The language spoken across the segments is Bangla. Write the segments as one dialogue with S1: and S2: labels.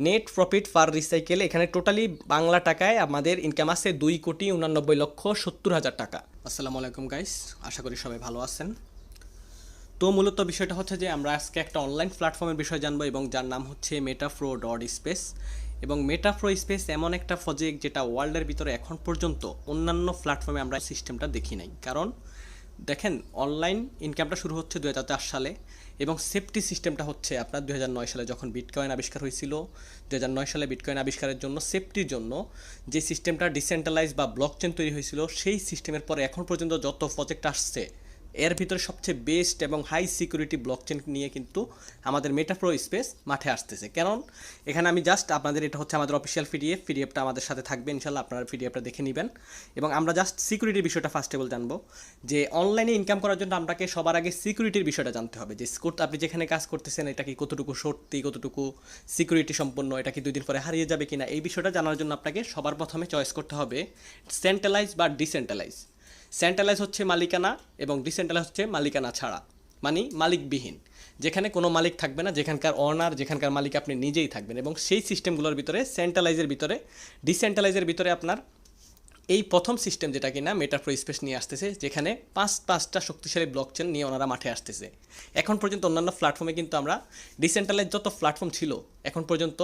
S1: নেট প্রফিট পার রিসাইকেল এখানে টোটালি বাংলা টাকায় আমাদের ইনকাম আছে দুই কোটি উনানব্বই লক্ষ সত্তর হাজার টাকা। আসসালামু আলাইকুম গাইস আশা করি সবাই ভালো আছেন। তো মূলত বিষয়টা হচ্ছে যে আমরা আজকে একটা অনলাইন প্ল্যাটফর্মের বিষয় জানব এবং যার নাম হচ্ছে মেটাফ্রো ডট স্পেস এবং মেটাফ্রো স্পেস এমন একটা প্রজেক্ট যেটা ওয়ার্ল্ডের ভিতরে এখন পর্যন্ত অন্যান্য প্ল্যাটফর্মে আমরা সিস্টেমটা দেখি নাই। কারণ, দেখেন অনলাইন ইনকামটা শুরু হচ্ছে দু হাজার চার সালে। এবং সেফটি সিস্টেমটা হচ্ছে আপনার দু হাজার নয় সালে যখন বিটকয়েন আবিষ্কার হয়েছিল দু হাজার নয় সালে বিটকয়েন আবিষ্কারের জন্য সেফটির জন্য যে সিস্টেমটা ডিসেন্ট্রালাইজ বা ব্লকচেন তৈরি হয়েছিল, সেই সিস্টেমের পরে এখন পর্যন্ত যত প্রজেক্ট আসছে এর ভিতরে সবচেয়ে বেস্ট এবং হাই সিকিউরিটি ব্লকচেন নিয়ে কিন্তু আমাদের মেটাপ্রো স্পেস মাঠে আসতেছে। কারণ এখানে আমি জাস্ট আপনাদের এটা হচ্ছে আমাদের অফিসিয়াল পিডিএফ পিডিএফটা আমাদের সাথে থাকবে ইনশাল্লাহ আপনারা পিডিএফটা দেখে নেবেন। এবং আমরা জাস্ট সিকিউরিটির বিষয়টা ফার্স্ট অফ জানব, যে অনলাইনে ইনকাম করার জন্য আপনাকে সবার আগে সিকিউরিটির বিষয়টা জানতে হবে, যে আপনি যেখানে কাজ করতেছেন, এটা কি কতটুকু সত্যি, কতটুকু সিকিউরিটি সম্পন্ন, এটা কি দুই দিন পরে হারিয়ে যাবে কিনা, এই বিষয়টা জানার জন্য আপনাকে সবার প্রথমে চয়েস করতে হবে সেন্ট্রালাইজ বা ডিসেন্ট্রালাইজ সেন্ট্রালাইজ হচ্ছে মালিকানা এবং ডিসেন্ট্রালাইজ হচ্ছে মালিকানা ছাড়া মানে মালিকবিহীন। যেখানে কোনো মালিক থাকবে না, যেখানকার অনার যেখানকার মালিক আপনি নিজেই থাকবেন এবং সেই সিস্টেমগুলোর ভিতরে সেন্ট্রালাইজের ভিতরে ডিসেন্ট্রালাইজের ভিতরে আপনার এই প্রথম সিস্টেম যেটা কিনা মেটাফ্রো স্পেস নিয়ে আসতেছে, যেখানে পাঁচ, পাঁচটা শক্তিশালী ব্লকচেন নিয়ে ওনারা মাঠে আসতেছে। এখন পর্যন্ত অন্যান্য প্ল্যাটফর্মে কিন্তু আমরা ডিসেন্ট্রালাইজ যত প্ল্যাটফর্ম ছিল, এখন পর্যন্ত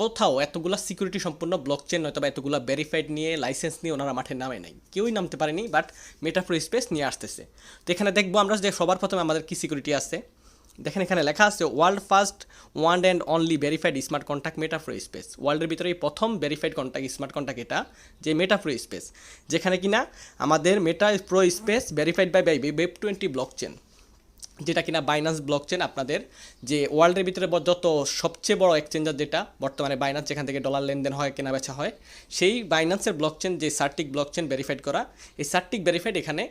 S1: কোথাও এতগুলো সিকিউরিটি সম্পূর্ণ ব্লকচেন নয়তো বা এতগুলো ভেরিফাইড নিয়ে লাইসেন্স নিয়ে ওনারা মাঠে নামে নাই। কেউই নামতে পারেনি বাট মেটাফ্রো স্পেস নিয়ে আসতেছে। তো এখানে দেখব আমরা যে সবার প্রথমে আমাদের কি সিকিউরিটি আছে। দেখেন এখানে লেখা আছে world first one and only verified smart contact meta pro space ওয়ার্ল্ডের ভিতরে প্রথম ভেরিফাইড কন্ট্যাক্ট স্মার্ট কন্ট্যাক্ট এটা, যে মেটাফ্রো স্পেস যেখানে কিনা আমাদের meta pro space verified by by web twenty blockchain যেটা কিনা বাইনান্স ব্লকচেন আপনাদের যে ওয়ার্ল্ডের ভিতরে যত সবচেয়ে বড় এক্সচেঞ্জার যেটা, বর্তমানে বাইনান্স যেখান থেকে ডলার লেনদেন হয়, কেনা বেচা হয়, সেই বাইনান্সের ব্লকচেন যে সার্টিক ব্লকচেন ভেরিফাইড করা, এই সার্টিক ভেরিফাইড এখানে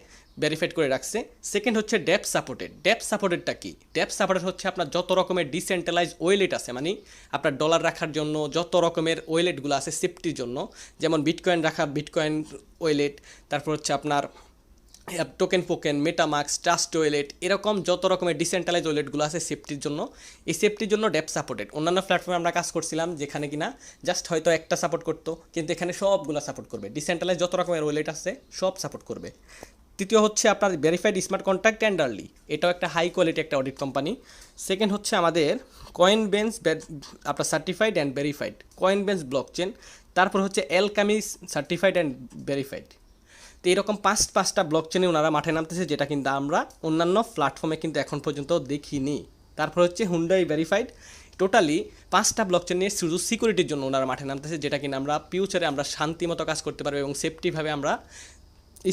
S1: ভেরিফাইড করে রাখছে। সেকেন্ড হচ্ছে ডেপ সাপোর্টেড ডেপ সাপোর্টেডটা কি? ডেপ সাপোর্টেড হচ্ছে আপনার যত রকমের ডিসেন্ট্রালাইজ ওয়েলেট আছে মানে আপনার ডলার রাখার জন্য যত রকমের ওয়েলেটগুলো আছে সেফটির জন্য, যেমন বিটকয়েন রাখা বিটকয়েন ওয়েলেট তারপর হচ্ছে আপনার টোকেন পোকেন মেটামাক্স ট্রাস্ট ওয়েলেট এরকম যত রকমের ডিসেন্ট্রালাইজ ওয়েলেটগুলো আছে সেফটির জন্য, এই সেফটির জন্য ডেপ সাপোর্টেড অন্যান্য প্ল্যাটফর্মে আমরা কাজ করছিলাম যেখানে কিনা জাস্ট হয়তো একটা সাপোর্ট করতো, কিন্তু এখানে সবগুলো সাপোর্ট করবে। ডিসেন্ট্রালাইজ যত রকমের ওয়েলেট আছে, সব সাপোর্ট করবে। তৃতীয় হচ্ছে আপনার verified smart contract and early এটাও একটা হাই কোয়ালিটি একটা অডিট কোম্পানি সেকেন্ড হচ্ছে আমাদের কয়েন বেঞ্চ আপনার certified and verified coin bench block chain তারপর হচ্ছে এলকামিস সার্টিফাইড অ্যান্ড ভেরিফাইড তো এরকম পাঁচ, পাঁচটা ব্লক চেনে ওনারা মাঠে নামতেছে, যেটা কিন্তু আমরা অন্যান্য প্ল্যাটফর্মে কিন্তু এখন পর্যন্ত দেখিনি। তারপর হচ্ছে হুন্ডাই ভেরিফাইড টোটালি পাঁচটা ব্লক চেন নিয়ে শুধু সিকিউরিটির জন্য ওনারা মাঠে নামতেছে, যেটা কিনা আমরা ফিউচারে আমরা শান্তি মতো কাজ করতে পারব এবং সেফটিভাবে আমরা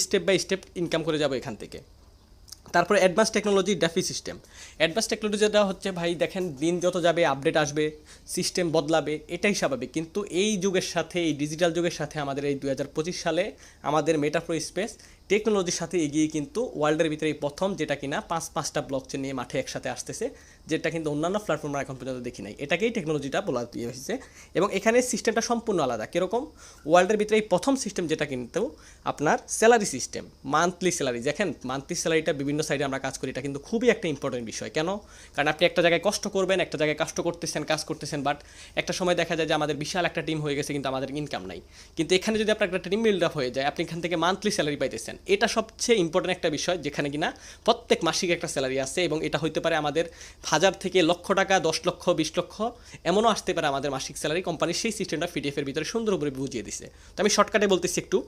S1: স্টেপ বাই স্টেপ ইনকাম করে যাব এখান থেকে। তারপরে advance technology DeFi system advance technology যেটা হচ্ছে ভাই, দেখেন দিন যত যাবে আপডেট আসবে সিস্টেম বদলাবে, এটাই স্বাভাবিক। কিন্তু এই যুগের সাথে, এই ডিজিটাল যুগের সাথে আমাদের এই দু হাজার পঁচিশ সালে আমাদের মেটাপ্রো স্পেস টেকনোলজির সাথে এগিয়ে কিন্তু ওয়ার্ল্ডের ভিতরে এই প্রথম যেটা কিনা পাঁচ পাঁচটা ব্লকচেন নিয়ে মাঠে একসাথে আসতেছে, যেটা কিন্তু অন্যান্য প্ল্যাটফর্মে এখন পর্যন্ত দেখি নাই। এটাকেই টেকনোলজিটা বলা দিয়ে হয়েছে। এবং এখানে সিস্টেমটা সম্পূর্ণ আলাদা। কীরকম? ওয়ার্ল্ডের ভিতরে এই প্রথম সিস্টেম যেটা কিন্তু আপনার স্যালারি সিস্টেম মান্থলি স্যালারি দেখেন মান্থলি স্যালারিটা বিভিন্ন সাইডে আমরা কাজ করি, এটা কিন্তু খুবই একটা ইম্পর্টেন্ট বিষয়। কেন? কারণ আপনি একটা জায়গায় কষ্ট করবেন, একটা জায়গায় কষ্ট করতেছেন, কাজ করতেছেন বাট একটা সময় দেখা যায় যে আমাদের বিশাল একটা টিম হয়ে গেছে, কিন্তু আমাদের ইনকাম নাই। কিন্তু এখানে যদি আপনার একটা টিম বিল্ড আপ হয়ে যায়, আপনি এখান থেকে মান্থলি স্যালারি পাইতেছেন। এটা সবচেয়ে ইম্পর্টেন্ট একটা বিষয় যেখানে কিনা প্রত্যেক মাসিক একটা স্যালারি আছে এবং এটা হইতে পারে আমাদের হাজার থেকে লক্ষ টাকা, দশ লক্ষ, বিশ লক্ষ, এমনও আসতে পারে আমাদের মাসিক স্যালারি কোম্পানির সেই সিস্টেমটা পিডিএফের ভিতরে সুন্দর করে বুঝিয়ে দিছে। তো আমি শর্টকাটে বলতেছি একটু।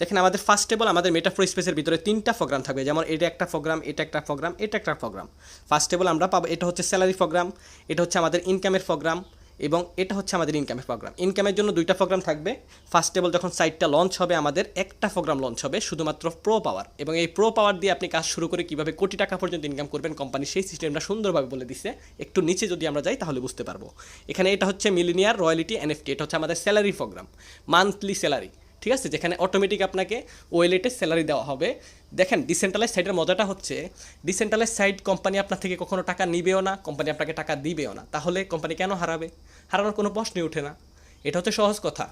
S1: দেখেন, আমাদের ফার্স্ট টেবল আমাদের মেটাফোর স্পেসের ভিতরে তিনটা প্রোগ্রাম থাকবে। যেমন এটা একটা প্রোগ্রাম এটা একটা প্রোগ্রাম এটা একটা প্রোগ্রাম ফার্স্ট টেবল আমরা পাবো, এটা হচ্ছে স্যালারি প্রোগ্রাম এটা হচ্ছে আমাদের ইনকামের প্রোগ্রাম এবং এটা হচ্ছে আমাদের ইনকামের প্রোগ্রাম ইনকামের জন্য দুইটা প্রোগ্রাম থাকবে। ফার্স্ট টেবল যখন সাইটটা লঞ্চ হবে, আমাদের একটা প্রোগ্রাম লঞ্চ হবে, শুধুমাত্র প্রো পাওয়ার এবং এই প্রো পাওয়ার দিয়ে আপনি কাজ শুরু করে কীভাবে কোটি টাকা পর্যন্ত ইনকাম করবেন কোম্পানি সেই সিস্টেমটা সুন্দরভাবে বলে দিছে। একটু নিচে যদি আমরা যাই, তাহলে বুঝতে পারব। এখানে এটা হচ্ছে মিলিনিয়ার রয়্যালিটি এনএফটি এটা হচ্ছে আমাদের স্যালারি প্রোগ্রাম মান্থলি স্যালারি ঠিক আছে? যেখানে অটোমেটিক আপনাকে ওয়েলেটে স্যালারি দেওয়া হবে। দেখেন ডিসেন্ট্রালাইজ সাইটের মজাটা হচ্ছে ডিসেন্ট্রালাইজ সাইড কোম্পানি আপনার থেকে কখনো টাকা নিবেও না কোম্পানি আপনাকে টাকা দিবেও না। তাহলে কোম্পানি কেন হারাবে? হারানোর কোনো প্রশ্নই ওঠে না। এটা হচ্ছে সহজ কথা।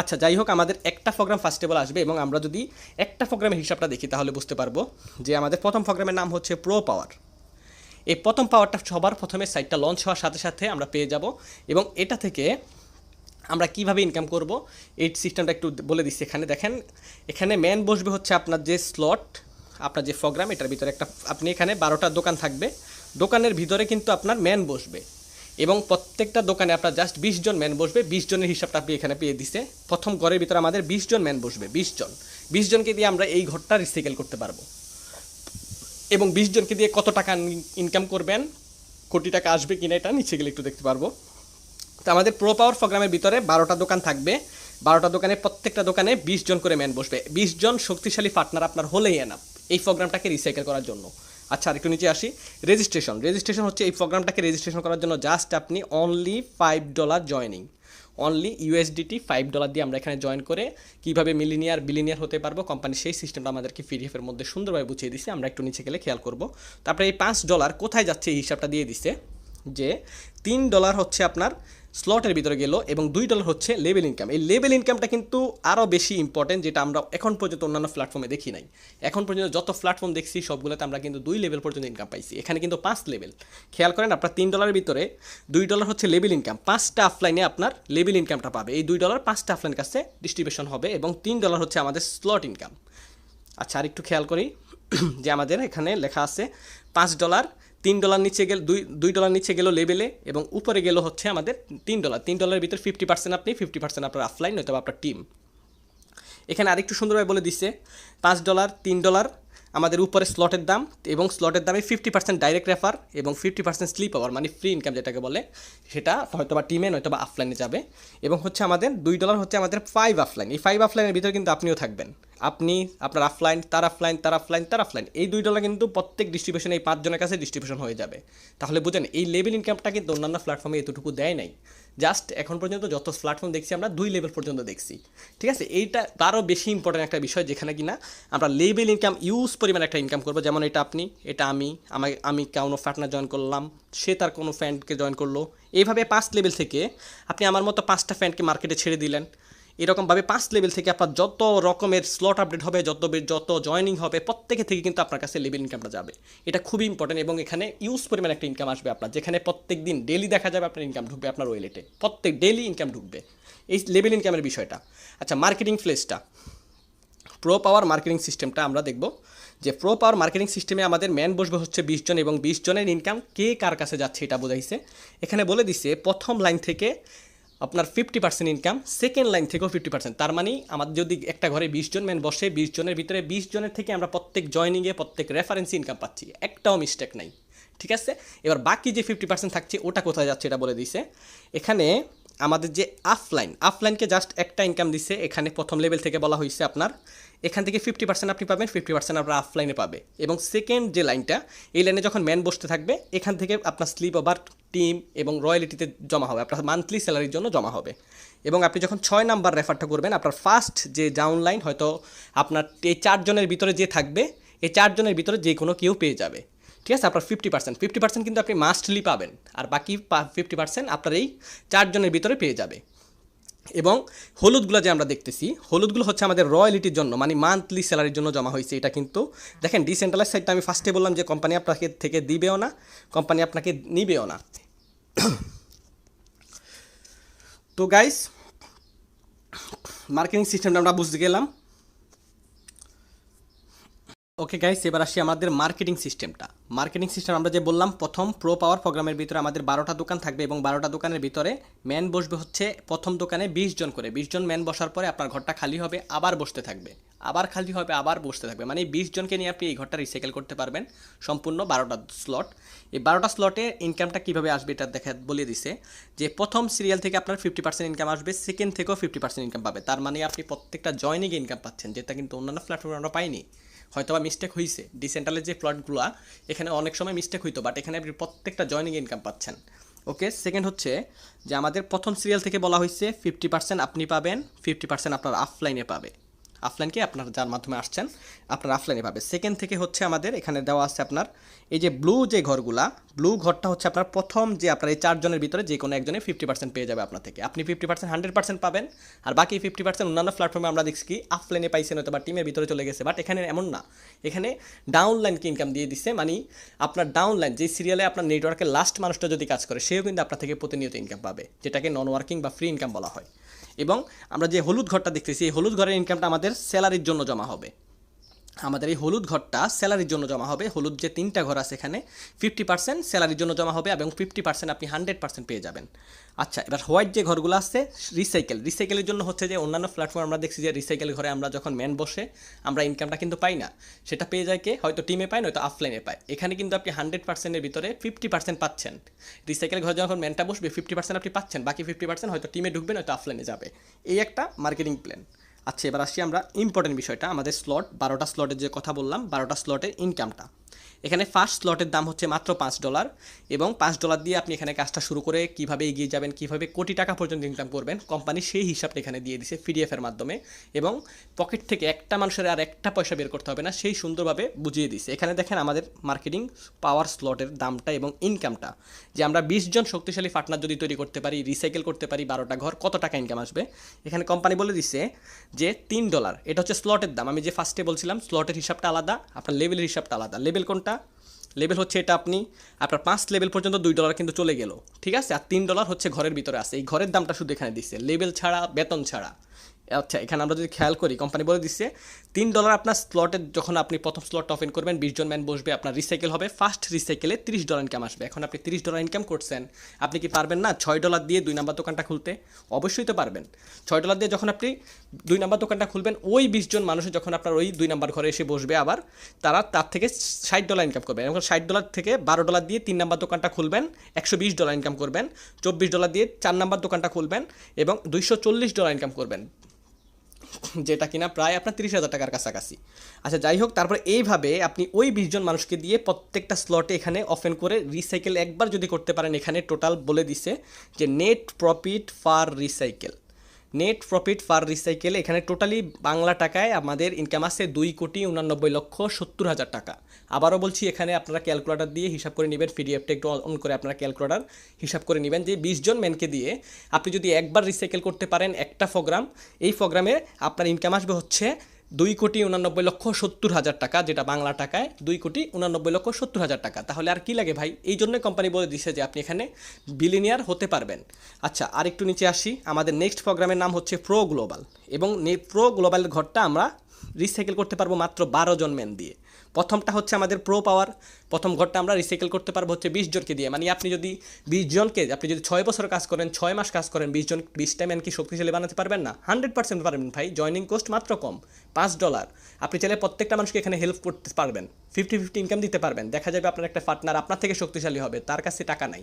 S1: আচ্ছা যাই হোক, আমাদের একটা প্রোগ্রাম ফার্স্ট টেবল আসবে এবং আমরা যদি একটা প্রোগ্রামের হিসাবটা দেখি, তাহলে বুঝতে পারব যে আমাদের প্রথম প্রোগ্রামের নাম হচ্ছে প্রো পাওয়ার এই প্রথম পাওয়ারটা সবার প্রথমে সাইটটা লঞ্চ হওয়ার সাথে সাথে আমরা পেয়ে যাব এবং এটা থেকে আমরা কীভাবে ইনকাম করব? এই সিস্টেমটা একটু বলে দিচ্ছি এখানে। দেখেন, এখানে মেন বসবে হচ্ছে আপনার যে স্লট আপনার যে প্রোগ্রাম এটার ভিতরে একটা, আপনি এখানে বারোটা দোকান থাকবে। দোকানের ভিতরে কিন্তু আপনার ম্যান বসবে। এবং প্রত্যেকটা দোকানে আপনার জাস্ট বিশ জন ম্যান বসবে। বিশ জনের হিসাবটা আপনি এখানে পেয়ে দিছে। প্রথম ঘরের ভিতরে আমাদের বিশ জন ম্যান বসবে, বিশ জন। বিশ জনকে দিয়ে আমরা এই ঘরটা রিসাইকেল করতে পারব। এবং বিশ জনকে দিয়ে কত টাকা ইনকাম করবেন? কোটি টাকা আসবে কিনা এটা নিচে গেলে একটু দেখতে পারব। তো আমাদের প্রো পাওয়ার প্রোগ্রামের ভিতরে বারোটা দোকান থাকবে। বারোটা দোকানে প্রত্যেকটা দোকানে বিশ জন করে ম্যান বসবে। বিশ জন শক্তিশালী পার্টনার আপনার হলেই এনাফ এই প্রোগ্রামটাকে রিসাইকেল করার জন্য। আচ্ছা আর একটু নিচে আসি। রেজিস্ট্রেশন রেজিস্ট্রেশন হচ্ছে এই প্রোগ্রামটাকে রেজিস্ট্রেশন করার জন্য জাস্ট আপনি only five dollar joining only USDT five dollar দিয়ে আমরা এখানে জয়েন করে কীভাবে মিলিনিয়ার বিলিনিয়ার হতে পারব কোম্পানি সেই সিস্টেমটা আমাদেরকে পিডিএফের মধ্যে সুন্দরভাবে বুঝিয়ে দিছে। আমরা একটু নিচে গেলে খেয়াল করব। তারপরে এই পাঁচ ডলার কোথায় যাচ্ছে এই হিসাবটা দিয়ে দিছে যে তিন ডলার হচ্ছে আপনার স্লটের ভিতরে গেল এবং দুই ডলার হচ্ছে লেভেল ইনকাম এই লেভেল ইনকামটা কিন্তু আরও বেশি ইম্পর্টেন্ট যেটা আমরা এখন পর্যন্ত অন্যান্য প্ল্যাটফর্মে দেখি নাই। এখন পর্যন্ত যত প্ল্যাটফর্ম দেখছি, সবগুলোতে আমরা কিন্তু দুই লেভেল পর্যন্ত ইনকাম পাইছি। এখানে কিন্তু পাঁচ লেভেল খেয়াল করেন, আপনার তিন ডলারের ভিতরে দুই ডলার হচ্ছে লেভেল ইনকাম পাঁচটা অফলাইনে আপনার লেভেল ইনকামটা পাবে। এই দুই ডলার পাঁচটা অফলাইন কাছে ডিস্ট্রিবিউশন হবে এবং তিন ডলার হচ্ছে আমাদের স্লট ইনকাম আচ্ছা আর একটু খেয়াল করি যে আমাদের এখানে লেখা আছে পাঁচ ডলার তিন ডলার নিচে গেল, দুই দুই ডলার নিচে গেল লেভেলে এবং উপরে গেল হচ্ছে আমাদের তিন ডলার তিন ডলারের ভিতরে ফিফটি পার্সেন্ট আপনি ফিফটি পার্সেন্ট আপনার অফলাইন নয়তো আপনার টিম এখানে আরেকটু সুন্দরভাবে বলে দিচ্ছে, পাঁচ ডলার তিন ডলার আমাদের উপরে স্লটের দাম এবং স্লটের দামে ফিফটি পার্সেন্ট ডাইরেক্ট রেফার এবং ফিফটি পার্সেন্ট স্লিপ আওয়ার মানে ফ্রি ইনকাম যেটাকে বলে, সেটা হয়তো বা টিমে নয়তো বা অফলাইনে যাবে। এবং হচ্ছে আমাদের দুই ডলার হচ্ছে আমাদের ফাইভ অফলাইন এই ফাইভ অফলাইনের ভিতরে কিন্তু আপনিও থাকবেন। আপনি, আপনার অফলাইন তার অফলাইন তার অফলাইন তার অফলাইন এই দুই ডলার কিন্তু প্রত্যেক ডিস্ট্রিবিউশন এই পাঁচজনের কাছে ডিস্ট্রিবিউশন হয়ে যাবে। তাহলে বুঝেন, এই লেভেল ইনকামটা কিন্তু অন্যান্য প্ল্যাটফর্মে এতটুকু দেয় নাই। জাস্ট এখন পর্যন্ত যত প্ল্যাটফর্ম দেখছি আমরা, দুই লেভেল পর্যন্ত দেখছি। ঠিক আছে? এইটা তারও বেশি ইম্পর্টেন্ট একটা বিষয় যেখানে কিনা আমরা লেভেল ইনকাম ইউজ পরিমাণ একটা ইনকাম করব। যেমন এটা আপনি, এটা আমি আমাকে আমি কোনো পার্টনার জয়েন করলাম, সে তার কোনো ফ্যান্ডকে জয়েন করল। এইভাবে পাঁচ লেভেল থেকে আপনি আমার মতো পাঁচটা ফ্যান্ডকে মার্কেটে ছেড়ে দিলেন। এরকমভাবে পাঁচ লেভেল থেকে আপনার যত রকমের স্লট আপডেট হবে, যত যত জয়নিং হবে প্রত্যেকে থেকে কিন্তু আপনার কাছে লেভেল ইনকামটা যাবে। এটা খুবই ইম্পর্টেন্ট এবং এখানে ইউজ পরিমাণ একটা ইনকাম আসবে আপনার। যেখানে প্রত্যেক দিন ডেলি দেখা যাবে আপনার ইনকাম ঢুকবে আপনার ওয়েলেটে প্রত্যেক ডেলি ইনকাম ঢুকবে। এই লেভেল ইনকামের বিষয়টা। আচ্ছা মার্কেটিং প্লেসটা প্রো পাওয়ার মার্কেটিং সিস্টেমটা আমরা দেখব যে প্রো পাওয়ার মার্কেটিং সিস্টেমে আমাদের ম্যান বসবে হচ্ছে বিশ জন এবং বিশ জনের ইনকাম কে কার কাছে যাচ্ছে এটা বোঝাইছে। এখানে বলে দিছে, প্রথম লাইন থেকে আপনার fifty percent income second line থেকেও ফিফটি পার্সেন্ট তার মানে আমাদের যদি একটা ঘরে বিশ জন ম্যান বসে, বিশ জনের ভিতরে বিশ জনের থেকে আমরা প্রত্যেক জয়নিংয়ে প্রত্যেক রেফারেন্স ইনকাম পাচ্ছি। একটাও মিস্টেক নাই। ঠিক আছে? এবার বাকি যে ফিফটি পার্সেন্ট থাকছে, ওটা কোথায় যাচ্ছে এটা বলে দিছে। এখানে আমাদের যে আফলাইন আফলাইনকে জাস্ট একটা ইনকাম দিচ্ছে এখানে প্রথম লেভেল থেকে বলা হয়েছে আপনার, এখান থেকে ফিফটি পার্সেন্ট আপনি পাবেন ফিফটি পার্সেন্ট আপনার আফলাইনে পাবে। এবং সেকেন্ড যে লাইনটা এই লাইনে যখন ম্যান বসতে থাকবে, এখান থেকে আপনার স্লিপ ওভার টিম এবং রয়্যালিটিতে জমা হবে, আপনার মান্থলি স্যালারির জন্য জমা হবে। এবং আপনি যখন ছয় নাম্বার রেফারটা করবেন, আপনার ফার্স্ট যে ডাউন লাইন হয়তো আপনার এই চারজনের ভিতরে যে থাকবে, এই চারজনের ভিতরে যে কোনো কেউ পেয়ে যাবে। ঠিক আছে? আপনার ফিফটি পার্সেন্ট ফিফটি পার্সেন্ট কিন্তু আপনি মাস্টলি পাবেন। আর বাকি ফিফটি পার্সেন্ট আপনার এই চারজনের ভিতরে পেয়ে যাবে। এবং হলুদগুলো যে আমরা দেখতেছি, হলুদগুলো হচ্ছে আমাদের রয়্যালিটির জন্য মানে মান্থলি স্যালারির জন্য জমা হয়েছে এটা কিন্তু। দেখেন ডিসেন্ট্রালাইজ সাইডটা আমি ফার্স্টে বললাম যে কোম্পানি আপনাকে থেকে দিবেও না কোম্পানি আপনাকে নিবেও না। তো গাইস মার্কেটিং সিস্টেমটা আমরা বুঝতে গেলাম। ওকে গাইস এবার আসি আমাদের মার্কেটিং সিস্টেমটা মার্কেটিং সিস্টেম আমরা যে বললাম, প্রথম প্রো পাওয়ার প্রোগ্রামের ভিতরে আমাদের বারোটা দোকান থাকবে এবং বারোটা দোকানের ভিতরে ম্যান বসবে হচ্ছে প্রথম দোকানে বিশ জন করে। বিশ জন ম্যান বসার পরে আপনার ঘরটা খালি হবে, আবার বসতে থাকবে। আবার খালি হবে, আবার বসতে থাকবে। মানে বিশ জনকে নিয়ে আপনি এই ঘরটা রিসাইকেল করতে পারবেন সম্পূর্ণ বারোটা স্লট এই বারোটা স্লটে ইনকামটা কীভাবে আসবে এটা দেখা, বলে দিছে যে প্রথম সিরিয়াল থেকে আপনার ফিফটি পার্সেন্ট ইনকাম আসবে সেকেন্ড থেকেও ফিফটি পার্সেন্ট ইনকাম পাবে। তার মানে আপনি প্রত্যেকটা জয়নিংয়ে ইনকাম পাচ্ছেন, যেটা কিন্তু অন্যান্য প্ল্যাটফর্মে আমরা পাইনি। হয়তো বা মিস্টেক হয়েছে ডিসেন্ট্রালের যে প্লটগুলো এখানে অনেক সময় মিস্টেক হইতো বাট এখানে আপনি প্রত্যেকটা জয়নিং ইনকাম পাচ্ছেন। ওকে সেকেন্ড হচ্ছে যে আমাদের প্রথম সিরিয়াল থেকে বলা হয়েছে ফিফটি পার্সেন্ট আপনি পাবেন ফিফটি পার্সেন্ট আপনার অফলাইনে পাবে। আফলাইনকে আপনার যার মাধ্যমে আসছেন, আপনার আফলাইনে পাবে সেকেন্ড থেকে হচ্ছে আমাদের, এখানে দেওয়া আছে আপনার, এই যে ব্লু যে ঘরগুলা ব্লু ঘরটা হচ্ছে আপনার প্রথম যে আপনার এই চারজনের ভিতরে যে কোনো একজনে ফিফটি পার্সেন্ট পেয়ে যাবে আপনার থেকে। আপনি ফিফটি পার্সেন্ট হান্ড্রেড পার্সেন্ট পাবেন, আর বাকি ফিফটি পার্সেন্ট অন্যান্য প্ল্যাটফর্মে আমরা দেখছি কি আফলাইনে পাইছেন হয়তো বা টিমের ভিতরে চলে গেছে। বাট এখানে এমন না। এখানে ডাউনলাইনকে ইনকাম দিয়ে দিচ্ছে মানে আপনার ডাউনলাইন যে সিরিয়ালে আপনার নেটওয়ার্কের লাস্ট মানুষটা যদি কাজ করে, সেও কিন্তু আপনার থেকে প্রতিনিয়ত ইনকাম পাবে, যেটাকে নন ওয়ার্কিং বা ফ্রি ইনকাম বলা হয়। এবং আমরা যে হলুদ ঘরটা দেখতেছি, এই হলুদ ঘরের ইনকামটা আমাদের স্যালারির জন্য জমা হবে। আমাদের এই হলুদ ঘরটা স্যালারির জন্য জমা হবে। হলুদ যে তিনটা ঘর আছে এখানে ফিফটি পার্সেন্ট স্যালারির জন্য জমা হবে এবং ফিফটি পার্সেন্ট আপনি হান্ড্রেড পার্সেন্ট পেয়ে যাবেন। আচ্ছা এবার হোয়াইট যে ঘরগুলো আছে রিসাইকেল রিসাইকেলের জন্য হচ্ছে যে অন্যান্য প্ল্যাটফর্ম আমরা দেখছি যে রিসাইকেল ঘরে আমরা যখন ম্যান বসে, আমরা ইনকামটা কিন্তু পাই না। সেটা পেয়ে যায় কে? হয়তো টিমে পায়, নয়তো অফলাইনে পায়। এখানে কিন্তু আপনি হান্ড্রেড পার্সেন্টের ভিতরে ফিফটি পার্সেন্ট পাচ্ছেন। রিসাইকেল ঘরে যখন ম্যানটা বসবে ফিফটি পার্সেন্ট আপনি পাচ্ছেন। বাকি ফিফটি পার্সেন্ট হয়তো টিমে ঢুকবে, নয়তো অফলাইনে যাবে। এই একটা মার্কেটিং প্ল্যান আচ্ছা এবার আসি আমরা ইম্পর্টেন্ট বিষয়টা, আমাদের স্লট বারোটা স্লটের যে কথা বললাম, বারোটা স্লটের ইনকামটা এখানে ফার্স্ট স্লটের দাম হচ্ছে মাত্র পাঁচ ডলার এবং পাঁচ ডলার দিয়ে আপনি এখানে কাজটা শুরু করে কীভাবে এগিয়ে যাবেন, কীভাবে কোটি টাকা পর্যন্ত ইনকাম করবেন কোম্পানি সেই হিসাবটা এখানে দিয়ে দিছে পিডিএফের মাধ্যমে এবং পকেট থেকে একটা মানুষের আর একটা পয়সা বের করতে হবে না, সেই সুন্দরভাবে বুঝিয়ে দিছে। এখানে দেখেন আমাদের মার্কেটিং পাওয়ার স্লটের দামটা এবং ইনকামটা যে আমরা বিশ জন শক্তিশালী পার্টনার যদি তৈরি করতে পারি রিসাইকেল করতে পারি বারোটা ঘর, কত টাকা ইনকাম আসবে? এখানে কোম্পানি বলে দিচ্ছে যে তিন ডলার এটা হচ্ছে স্লটের দাম। আমি যে ফার্স্টে বলছিলাম স্লটের হিসাবটা আলাদা, আপনার লেভেলের হিসাবটা আলাদা। লেভেল কোনটা? লেভেল হচ্ছে এটা আপনি, আপনার পাঁচ লেভেল পর্যন্ত দুই ডলার কিন্তু চলে গেল, ঠিক আছে? আর তিন ডলার হচ্ছে ঘরের ভিতরে আছে। এই ঘরের দামটা শুধু এখানে দিচ্ছে লেভেল ছাড়া, বেতন ছাড়া। আচ্ছা এখানে আমরা যদি খেয়াল করি কোম্পানি বলে দিচ্ছে তিন ডলার আপনার স্লটে যখন আপনি প্রথম স্লটটা ওপেন করবেন, বিশ জন ম্যান বসবে, আপনার রিসাইকেল হবে। ফার্স্ট রিসাইকেলে তিরিশ ডলার ইনকাম আসবে। এখন আপনি তিরিশ ডলার ইনকাম করছেন, আপনি কি পারবেন না ছয় ডলার দিয়ে দুই নাম্বার দোকানটা খুলতে? অবশ্যই তো পারবেন। ছয় ডলার দিয়ে যখন আপনি দুই নাম্বার দোকানটা খুলবেন, ওই বিশ জন মানুষ যখন আপনার ওই দুই নাম্বার ঘরে এসে বসবে আবার, তারা তার থেকে ষাট ডলার ইনকাম করবেন এবং ষাট ডলার থেকে বারো ডলার দিয়ে তিন নাম্বার দোকানটা খুলবেন, একশো বিশ ডলার ইনকাম করবেন, চব্বিশ ডলার দিয়ে চার নাম্বার দোকানটা খুলবেন এবং দুইশো চল্লিশ ডলার ইনকাম করবেন। যেটা কিনা প্রায় আপনার তিরিশ হাজার টাকার কাছাকাছি। আচ্ছা যাই হোক, তারপর এইভাবে আপনি ওই বিশজন মানুষকে দিয়ে প্রত্যেকটা স্লটে এখানে অফেন করে রিসাইকেল একবার যদি করতে পারেন, এখানে টোটাল বলে দিছে যে net profit per recycle net profit per recycle এখানে টোটালি বাংলা টাকায় আমাদের ইনকাম আসছে দুই কোটি উনানব্বই লক্ষ সত্তর হাজার টাকা। আবারও বলছি, এখানে আপনারা ক্যালকুলেটার দিয়ে হিসাব করে নেবেন ফিডিএফটা একটু অন করে আপনারা ক্যালকুলেটার হিসাব করে নেবেন যে বিশ জন ম্যানকে দিয়ে আপনি যদি একবার রিসাইকেল করতে পারেন একটা প্রোগ্রাম এই প্রোগ্রামে আপনার ইনকাম আসবে হচ্ছে দুই কোটি উনানব্বই লক্ষ সত্তর হাজার টাকা, যেটা বাংলা টাকায়, দুই কোটি উনানব্বই লক্ষ সত্তর হাজার টাকা। তাহলে আর কি লাগে ভাই? এই জন্য কোম্পানি বলে দিছে যে আপনি এখানে বিলিনিয়ার হতে পারবেন। আচ্ছা আর একটু নিচে আসি। আমাদের নেক্সট প্রোগ্রামের নাম হচ্ছে প্রো গ্লোবাল এবং প্রো গ্লোবালের ঘরটা আমরা রিসাইকেল করতে পারব মাত্র বারো জন ম্যান দিয়ে। প্রথমটা হচ্ছে আমাদের প্রো পাওয়ার প্রথম ঘরটা আমরা রিসাইকেল করতে পারব হচ্ছে বিশ জনকে দিয়ে। মানে আপনি যদি বিশ জনকে, আপনি যদি ছয় বছর কাজ করেন, ছয় মাস কাজ করেন, বিশ জন, বিশটা ম্যান কি শক্তিশালী বানাতে পারবেন না? হান্ড্রেড পার্সেন্ট পারবেন ভাই জয়নিং কোস্ট মাত্র কম, পাঁচ ডলার আপনি চাইলে প্রত্যেকটা মানুষকে এখানে হেল্প করতে পারবেন ফিফটি ফিফটি ইনকাম দিতে পারবেন। দেখা যাবে আপনার একটা পার্টনার আপনার থেকে শক্তিশালী হবে, তার কাছে টাকা নাই।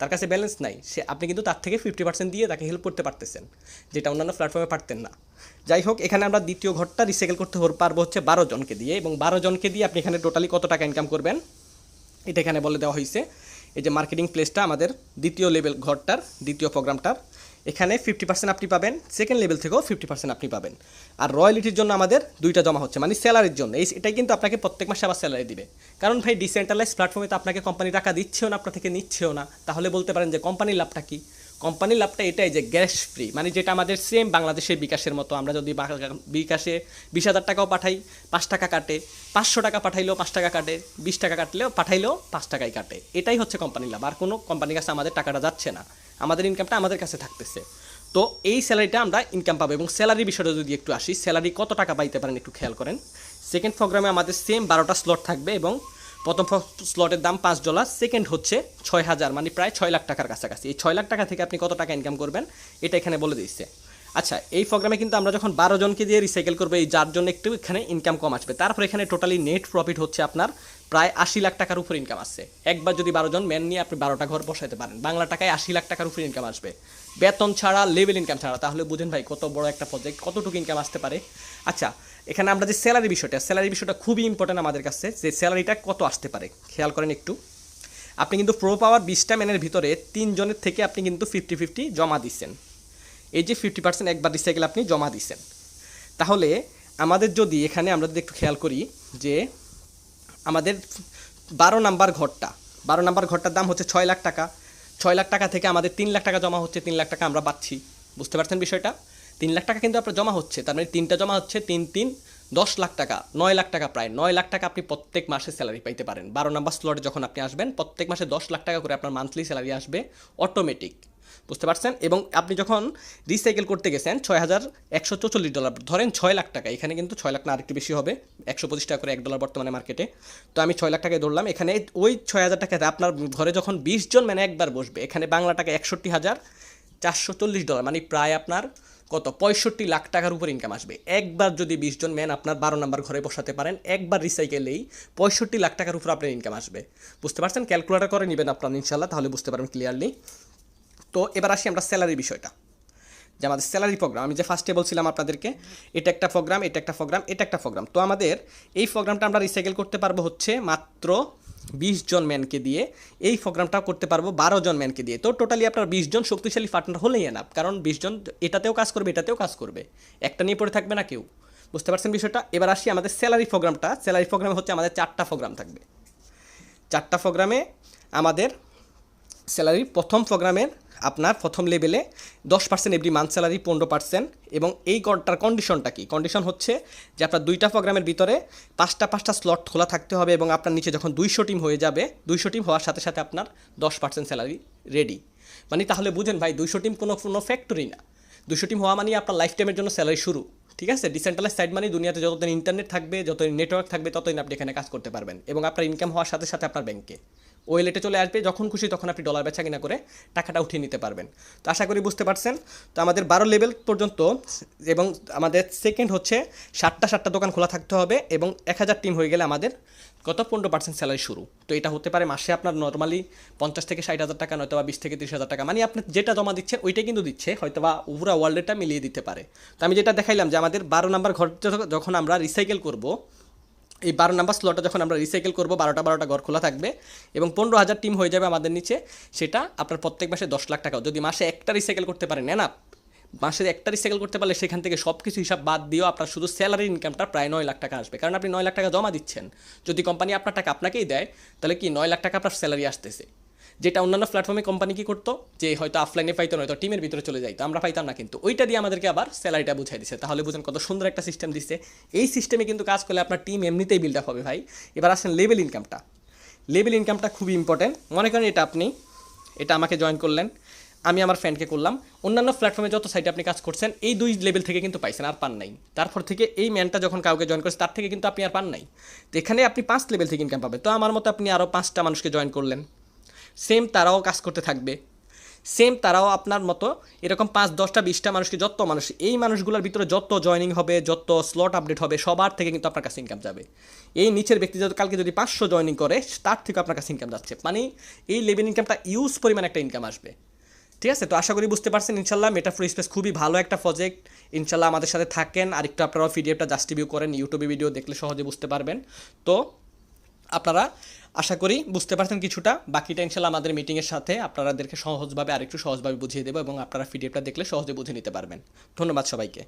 S1: তার কাছে ব্যালেন্স নাই। সে, আপনি কিন্তু তার থেকে ফিফটি পার্সেন্ট দিয়ে তাকে হেল্প করতে পারতেছেন, যেটা অন্যান্য প্ল্যাটফর্মে পারতেন না। যাই হোক, এখানে আমরা দ্বিতীয় ঘরটা রিসাইকেল করতে পারব হচ্ছে বারো জনকে দিয়ে এবং বারো জনকে দিয়ে আপনি এখানে টোটালি কত টাকা ইনকাম করবেন? এটা এখানে বলে দেওয়া হয়েছে। এই যে মার্কেটিং প্লেসটা আমাদের দ্বিতীয় লেভেল ঘরটার, দ্বিতীয় প্রোগ্রামটার এখানে ফিফটি পার্সেন্ট আপনি পাবেন সেকেন্ড লেভেল থেকেও ফিফটি পার্সেন্ট আপনি পাবেন। আর রয়্যালিটির জন্য আমাদের দুইটা জমা হচ্ছে মানে স্যালারির জন্য। এই এটাই কিন্তু আপনাকে প্রত্যেক মাসে আবার স্যালারি দিবে। কারণ ভাই ডিসেন্ট্রালাইজ প্ল্যাটফর্মে তো আপনাকে কোম্পানি টাকা দিচ্ছেও না, আপনার থেকে নিচ্ছেও না। তাহলে বলতে পারেন যে কোম্পানির লাভটা কী? কোম্পানির লাভটা এটাই যে গ্যাস ফ্রি মানে যেটা আমাদের সেম বাংলাদেশের বিকাশের মতো। আমরা যদি বিকাশে বিশ হাজার টাকাও পাঠাই, পাঁচ টাকা কাটে, পাঁচশো টাকা পাঠাইলেও পাঁচ টাকা কাটে, বিশ টাকা কাটলেও পাঠাইলেও পাঁচ টাকাই কাটে। এটাই হচ্ছে কোম্পানির লাভ। আর কোনো কোম্পানির কাছে আমাদের টাকাটা যাচ্ছে না। আমাদের ইনকামটা আমাদের কাছে থাকতেছে। তো এই স্যালারিটা আমরা ইনকাম পাবো এবং স্যালারি বিষয়টা যদি একটু আসি স্যালারি কত টাকা পাইতে পারেন একটু খেয়াল করেন। সেকেন্ড প্রোগ্রামে আমাদের সেম বারোটা স্লট থাকবে এবং প্রথম স্লটের দাম পাঁচ ডলার সেকেন্ড হচ্ছে ছয় হাজার মানে প্রায় ছয় লাখ টাকার কাছাকাছি। এই ছয় লাখ টাকা থেকে আপনি কত টাকা ইনকাম করবেন, এটা এখানে বলে দিচ্ছে আচ্ছা এই প্রোগ্রামে কিন্তু আমরা যখন বারো জনকে দিয়ে রিসাইকেল করব, এই যার জন্য একটু এখানে ইনকাম কম আসবে। তারপর এখানে টোটালি নেট প্রফিট হচ্ছে আপনার প্রায় আশি লাখ টাকার উপর ইনকাম আসছে। একবার যদি বারো জন ম্যান নিয়ে আপনি বারোটা ঘর বসাইতে পারেন। বাংলা টাকায় আশি লাখ টাকার উপর ইনকাম আসবে। বেতন ছাড়া লেভেল ইনকাম ছাড়া। তাহলে বুঝেন ভাই, কত বড় একটা প্রজেক্ট কতটুকু ইনকাম আসতে পারে। আচ্ছা এখানে আমরা যে স্যালারি বিষয়টা স্যালারি বিষয়টা খুবই ইম্পর্টেন্ট আমাদের কাছে, যে স্যালারিটা কত আসতে পারে। খেয়াল করেন একটু। আপনি কিন্তু প্রো পাওয়ার বিশটা ম্যানের ভিতরে তিনজনের থেকে আপনি কিন্তু ফিফটি ফিফটি জমা দিচ্ছেন। এই যে ফিফটি পার্সেন্ট একবার রিসাইকেল আপনি জমা দিচ্ছেন। তাহলে আমাদের যদি এখানে আমরা যদি একটু খেয়াল করি যে আমাদের বারো নাম্বার ঘরটা, বারো নাম্বার ঘরটার দাম হচ্ছে ছয় লাখ টাকা। ছয় লাখ টাকা থেকে আমাদের তিন লাখ টাকা জমা হচ্ছে, তিন লাখ টাকা আমরা পাচ্ছি। বুঝতে পারছেন বিষয়টা? তিন লাখ টাকা কিন্তু আপনার জমা হচ্ছে, তার মানে তিনটা জমা হচ্ছে, তিন তিন, দশ লাখ টাকা, নয় লাখ টাকা প্রায়। নয় লাখ টাকা আপনি প্রত্যেক মাসে স্যালারি পাইতে পারেন। বারো নম্বর স্লটে যখন আপনি আসবেন, প্রত্যেক মাসে দশ লাখ টাকা করে আপনার মান্থলি স্যালারি আসবে অটোমেটিক বুঝতে পারছেন? এবং আপনি যখন রিসাইকেল করতে গেছেন, ছয় হাজার একশো চৌচল্লিশ ডলার ধরেন ছয় লাখ টাকা, এখানে কিন্তু ছয় লাখ না, আরেকটু বেশি হবে, একশো পঁচিশ টাকা করে এক ডলার বর্তমানে মার্কেটে তো আমি ছয় লাখ টাকায় ধরলাম, এখানে ওই ছয় হাজার টাকাতে আপনার ঘরে যখন বিশ জন মানে একবার বসবে, এখানে বাংলা টাকা একষট্টি হাজার চারশো চল্লিশ ডলার মানে প্রায় আপনার কত? পঁয়ষট্টি লাখ টাকার উপর ইনকাম আসবে। একবার যদি বিশ জন ম্যান আপনার বারো নাম্বার ঘরে বসাতে পারেন, একবার রিসাইকেলেই পঁয়ষট্টি লাখ টাকার উপর আপনার ইনকাম আসবে। বুঝতে পারছেন? ক্যালকুলেটার করে নেবেন আপনার ইনশাল্লাহ তাহলে বুঝতে পারবেন ক্লিয়ারলি তো এবার আসি আমরা স্যালারি বিষয়টা। যে আমাদের স্যালারি প্রোগ্রাম আমি যে ফার্স্টে বলছিলাম আপনাদেরকে, এটা একটা প্রোগ্রাম এটা একটা প্রোগ্রাম এটা একটা প্রোগ্রাম তো আমাদের এই প্রোগ্রামটা আমরা রিসাইকেল করতে পারব হচ্ছে মাত্র বিশ জন ম্যানকে দিয়ে, এই প্রোগ্রামটা করতে পারব বারো জন ম্যানকে দিয়ে। তো টোটালি আপনার বিশ জন শক্তিশালী পার্টনার হলেই এনাফ কারণ বিশ জন এটাতেও কাজ করবে, এটাতেও কাজ করবে। একটা নিয়ে পড়ে থাকবে না কেউ। বুঝতে পারছেন বিষয়টা? এবার আসি আমাদের স্যালারি প্রোগ্রামটা স্যালারি প্রোগ্রামে হচ্ছে আমাদের চারটা প্রোগ্রাম থাকবে। চারটা প্রোগ্রামে আমাদের স্যালারি প্রথম প্রোগ্রামের আপনার প্রথম লেভেলে দশ পার্সেন্ট এভরি মান্থ স্যালারি পনেরো পার্সেন্ট এবং এই গড়টার কন্ডিশনটা কি? কন্ডিশন হচ্ছে যে আপনার দুইটা প্রোগ্রামের ভিতরে পাঁচটা পাঁচটা স্লট খোলা থাকতে হবে এবং আপনার নিচে যখন দুইশো টিম হয়ে যাবে, দুইশো টিম হওয়ার সাথে সাথে আপনার দশ পার্সেন্ট স্যালারি রেডি মানে তাহলে বুঝেন ভাই, দুইশো টিম কোনো কোনো ফ্যাক্টরি না। দুশো টিম হওয়া মানে আপনার লাইফ টাইমের জন্য স্যালারি শুরু, ঠিক আছে? ডিসেন্ট্রালাইজ সাইড মানে দুনিয়াতে যতদিন ইন্টারনেট থাকবে, যতদিন নেটওয়ার্ক থাকবে, ততদিন আপনি এখানে কাজ করতে পারবেন এবং আপনার ইনকাম হওয়ার সাথে সাথে আপনার ব্যাংকে ওয়েলেটে চলে আসবে, যখন খুশি তখন আপনি ডলার বেচা কিনা করে টাকাটা উঠিয়ে নিতে পারবেন। তো আশা করি বুঝতে পারছেন। তো আমাদের বারো লেভেল পর্যন্ত এবং আমাদের সেকেন্ড হচ্ছে সাতটা সাতটা দোকান খোলা থাকতে হবে এবং এক হাজার টিম হয়ে গেলে আমাদের কত? পনেরো পার্সেন্ট স্যালারি শুরু। তো এটা হতে পারে মাসে আপনার নর্মালি পঞ্চাশ থেকে ষাট হাজার টাকা নয়তো বা বিশ থেকে তিরিশ হাজার টাকা। মানে আপনি যেটা জমা দিচ্ছেন ওইটাই কিন্তু দিচ্ছে হয়তো বা পুরো ওয়ার্ল্ডেটা মিলিয়ে দিতে পারে। তো আমি যেটা দেখাইলাম যে আমাদের বারো নাম্বার ঘর যখন আমরা রিসাইকেল করব এই বারো নাম্বার স্লটটা যখন আমরা রিসাইকেল করব, বারোটা বারোটা ঘর খোলা থাকবে এবং পনেরো হাজার টিম হয়ে যাবে আমাদের নিচে, সেটা আপনার প্রত্যেক মাসে দশ লাখ টাকা। যদি মাসে একটা রিসাইকেল করতে পারেন, না মাসে একটা রিসাইকেল করতে পারলে সেখান থেকে সব কিছু হিসাব বাদ দিয়েও আপনার শুধু স্যালারি ইনকামটা প্রায় নয় লাখ টাকা আসবে। কারণ আপনি নয় লাখ টাকা জমা দিচ্ছেন। যদি কোম্পানি আপনার টাকা আপনাকেই দেয়, তাহলে কি নয় লাখ টাকা আপনার স্যালারি আসতেছে। যেটা অন্যান্য প্ল্যাটফর্মে কোম্পানি কি করতো? যে হয়তো অফলাইনে পাইতো নয়তো টিমের ভিতরে চলে যাইতো। আমরা পাইতাম না কিন্তু। ওইটা দিয়ে আমাদেরকে আবার স্যালারিটা বুঝাই দিছে। তাহলে বুঝেন কত সুন্দর একটা সিস্টেম দিচ্ছে এই সিস্টেমে কিন্তু কাজ করলে আপনার টিম এমনিতেই বিল্ড আপ হবে ভাই। এবার আসেন লেভেল ইনকামটা লেভেল ইনকামটা খুবই ইম্পর্টেন্ট মনে করেন এটা আপনি, এটা আমাকে জয়েন করলেন। আমি আমার ফ্রেন্ডকে করলাম। অন্যান্য প্ল্যাটফর্মে যত সাইটে আপনি কাজ করছেন, এই দুই লেভেল থেকে কিন্তু পাইছেন, আর পান নাই। তারপর থেকে এই ম্যানটা যখন কাউকে জয়েন করছে, তার থেকে কিন্তু আপনি আর পান নাই। তো এখানে আপনি পাঁচ লেভেল থেকে ইনকাম পাবেন। তো আমার মতো আপনি আরও পাঁচটা মানুষকে জয়েন করলেন। সেম তারাও কাজ করতে থাকবে। সেম তারাও আপনার মতো এরকম পাঁচ, দশটা, বিশটা মানুষকে যত মানুষ, এই মানুষগুলোর ভিতরে যত জয়নিং হবে, যত স্লট আপডেট হবে, সবার থেকে কিন্তু আপনার কাছে ইনকাম যাবে। এই নিচের ব্যক্তি যদি কালকে যদি পাঁচশো জয়নিং করে, তার থেকে আপনার কাছে ইনকাম যাচ্ছে। মানে এই লেভেল ইনকামটা ইউজ পরিমাণ একটা ইনকাম আসবে। ঠিক আছে? তো আশা করি বুঝতে পারছেন ইনশাল্লাহ। মেটাফোর স্পেস খুবই ভালো একটা প্রজেক্ট ইনশাল্লাহ আমাদের সাথে থাকেন। আর একটু আপনারা পিডিএফটা জাস্ট রিভিউ করেন ইউটিউবে ভিডিও দেখলে সহজে বুঝতে পারবেন। তো আপনারা আশা করি বুঝতে পারছেন কিছুটা। বাকিটা ইনশাল্লাহ আমাদের মিটিংয়ের সাথে আপনারাদেরকে সহজভাবে আরেকটু সহজভাবে বুঝিয়ে দেবো এবং আপনারা পিডিএফটা দেখলে সহজে বুঝে নিতে পারবেন। ধন্যবাদ সবাইকে।